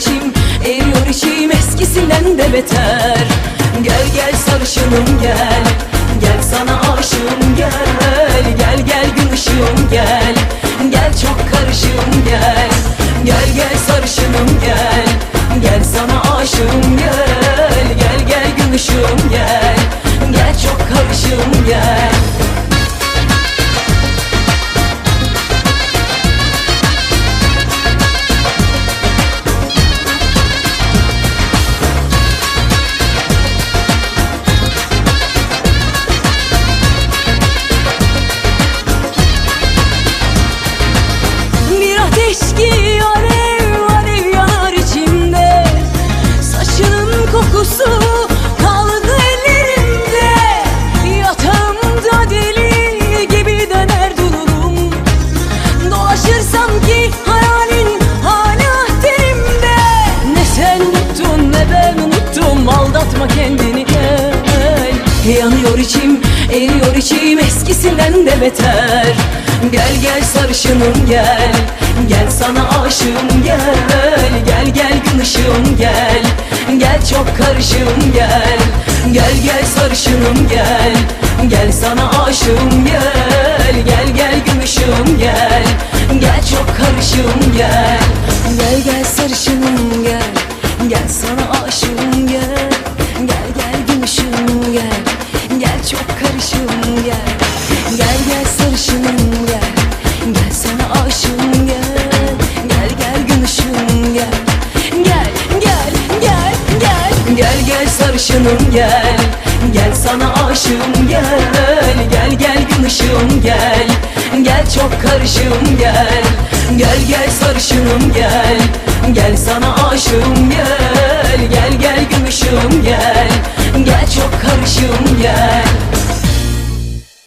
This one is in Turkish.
içim Eriyor içim eskisinden de beter. Gel gel sarışınım gel. Gel sana aşığım gel. Gel gel gün ışığım gel. Gel çok karışığım gel. Gel gel sarışınım gel. Gel sana aşığım gel. Gel gel gün ışığım gel. Yanıyor içim eriyor içim. Eskisinden de beter. Gel gel sarışınım gel. Gel sana aşığım gel. Gel gel gün ışığım gel. Gel çok karışığım gel. Gel gel sarışınım gel. Gel sana aşığım gel. Gel gel ışığım gel. Gel çok karışığım gel. Gel gel sarışınım gel. Gel sana aşığım Gel çok karışığım gel. Gel gel sarışınım gel. Gel sana aşığım gel. Gel gel gün gel. Gel gel gel gel. Gel gel sarışınım gel. Gel sana aşığım gel. Gel gel gün gel. Gel çok karışığım gel. Gel gel sarışınım gel. Gel sana aşığım gel. Gel gel